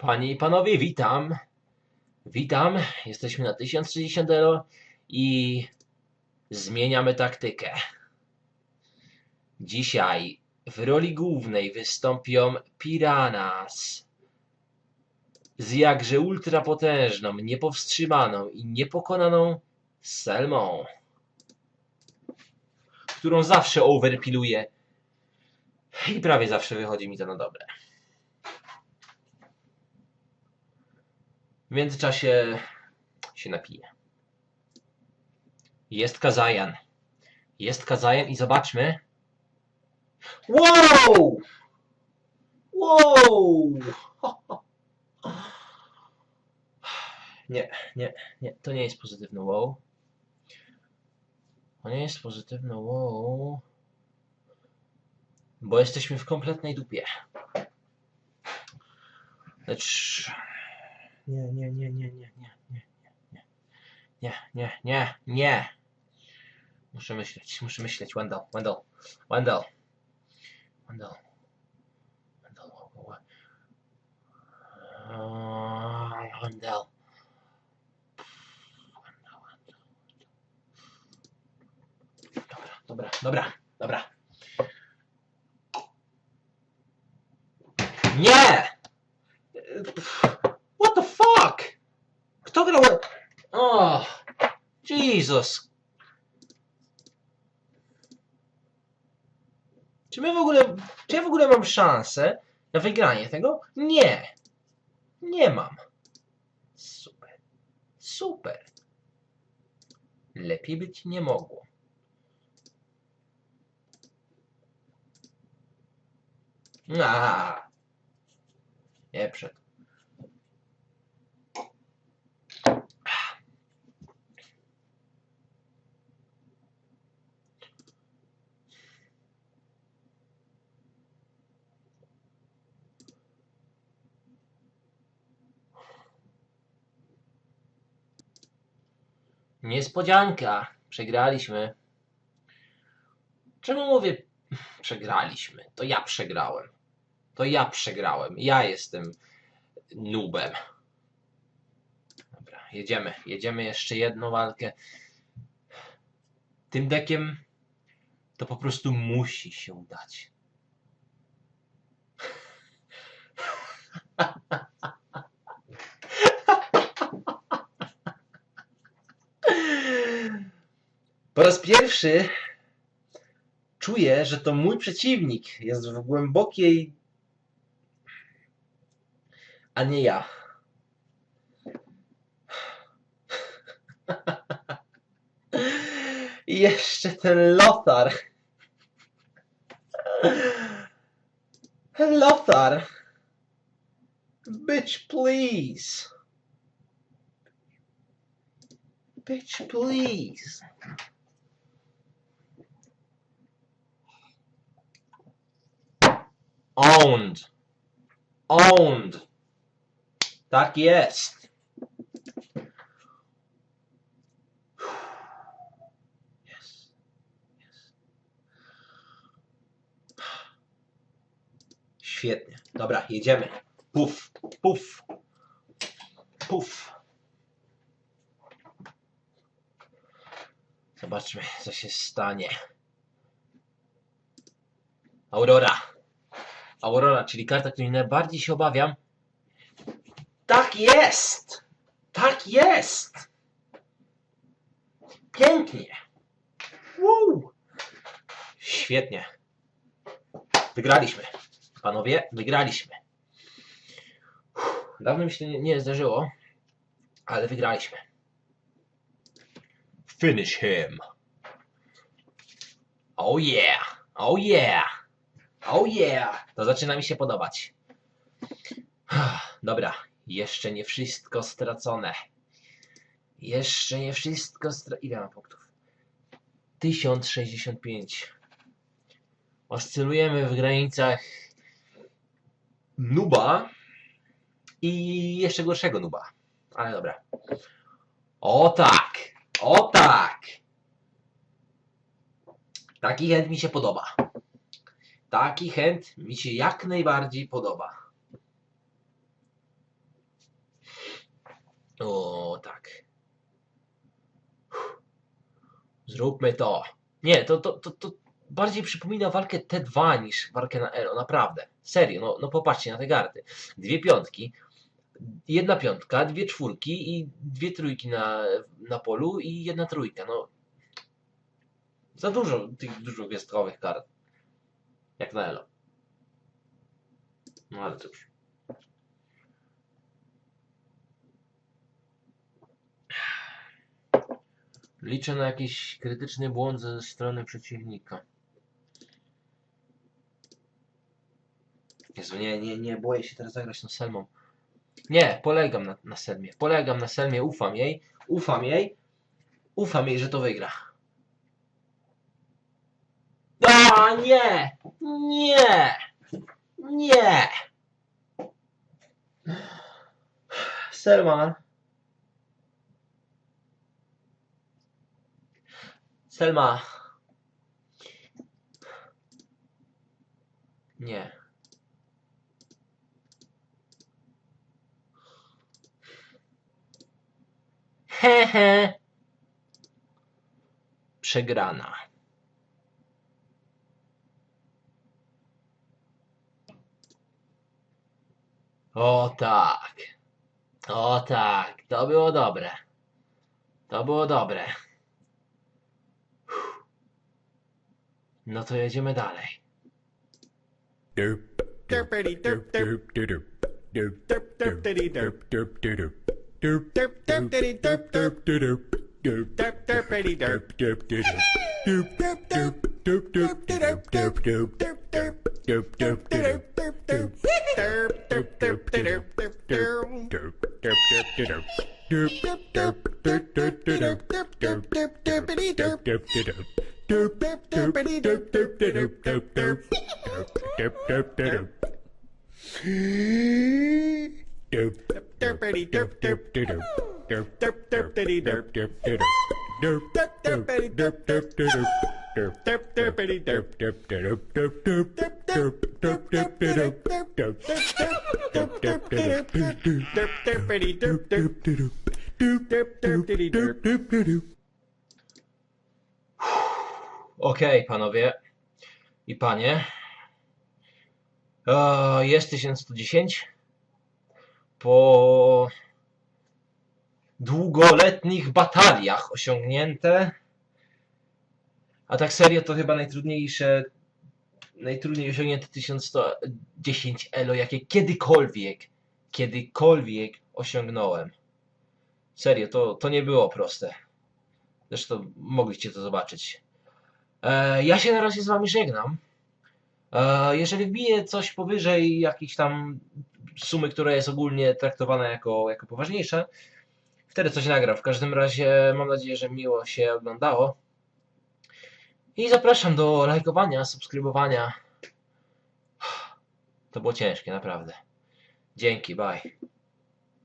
Panie i panowie, witam. Witam. Jesteśmy na 1060 elo i zmieniamy taktykę. Dzisiaj w roli głównej wystąpią Piranhas z jakże ultrapotężną, niepowstrzymaną i niepokonaną Selmą, którą zawsze overpiluję i prawie zawsze wychodzi mi to na dobre. W międzyczasie się napiję. Jest Kazajan. Jest Kazajan i zobaczmy. Wow! Wow! Nie, nie, nie. To nie jest pozytywne wow. To nie jest pozytywne wow. Bo jesteśmy w kompletnej dupie. Lecz... Nie, nie, nie, nie, nie, nie, nie, nie, nie, nie, nie, nie. Muszę myśleć, muszę myśleć. Wendell, Wendell, Wendell. Wendell. Wendell. Eee, Wendell. Dobra, dobra, dobra. Nie! Jesus. Czy my w ogóle, czy ja w ogóle mam szansę na wygranie tego? Nie. Nie mam. Super. Super. Lepiej być nie mogło. Aha. Nie Niespodzianka. Przegraliśmy. Czemu mówię przegraliśmy? To ja przegrałem. To ja przegrałem. Ja jestem nubem. Dobra, jedziemy. Jedziemy jeszcze jedną walkę. Tym dekiem to po prostu musi się udać. Po raz pierwszy czuję, że to mój przeciwnik jest w głębokiej. a nie ja. I jeszcze ten Lothar. Lothar. Bitch, please. Bitch, please. Owned. Owned. Tak jest. Yes. Yes. Świetnie. Dobra, jedziemy. Puf, puf, puf. Zobaczmy, co się stanie. Aurora. Aurora, czyli karta, której najbardziej się obawiam. Tak jest! Tak jest! Pięknie! Woo! Świetnie. Wygraliśmy. Panowie, wygraliśmy. Uff, Dawno mi się nie, nie zdarzyło, ale wygraliśmy. Finish him. Oh yeah! Oh yeah! Oh yeah! To zaczyna mi się podobać. Dobra, jeszcze nie wszystko stracone. Jeszcze nie wszystko stracone. Ile mam punktów? 1065. Oscylujemy w granicach nuba i jeszcze gorszego nuba. Ale dobra. O tak! O tak! Taki chęt mi się podoba. Taki chęt mi się jak najbardziej podoba. O, tak. Zróbmy to. Nie, to, to, to, to bardziej przypomina walkę T2 niż walkę na Elo, naprawdę. Serio, no, no popatrzcie na te karty. Dwie piątki, jedna piątka, dwie czwórki i dwie trójki na, na polu i jedna trójka. No, za dużo tych dużo dużogwiazdkowych kart. Jak na Elo. No ale cóż. Liczę na jakiś krytyczny błąd ze strony przeciwnika. Jezu, nie, nie, nie, boję się teraz zagrać tą Selmą. Nie, polegam na, na Selmie. Polegam na Selmie, ufam jej. Ufam jej. Ufam jej, że to wygra. Nie! Nie! Nie! Selma. Selma. Nie. Hehe. Przegrana. O tak. O tak. To było dobre. To było dobre. No to jedziemy dalej. Derp, Derpity derp derp. derp, derp, derp, Derp derpity derp. derp, derp, derp, Derp derpity derp derp. derp, derp, Derp derpity derp. derp, derp, derp, derp, derp, derp, derp, derp, derp, derp, Derp derp. derp, derp, derp, Derp derp derp. Derp derp derp derp derp derp. derp, derp, derp, derp, derp, derp, Okej, okay, panowie i panie. O, jest 1110. Po długoletnich bataliach osiągnięte a tak serio to chyba najtrudniejsze, najtrudniej osiągnięte 1110 elo, jakie kiedykolwiek, kiedykolwiek osiągnąłem. Serio, to, to nie było proste. Zresztą mogliście to zobaczyć. E, ja się na razie z wami żegnam. E, jeżeli wbije coś powyżej jakiejś tam sumy, która jest ogólnie traktowana jako, jako poważniejsza, wtedy coś nagram. W każdym razie mam nadzieję, że miło się oglądało. I zapraszam do lajkowania, subskrybowania. To było ciężkie, naprawdę. Dzięki, bye.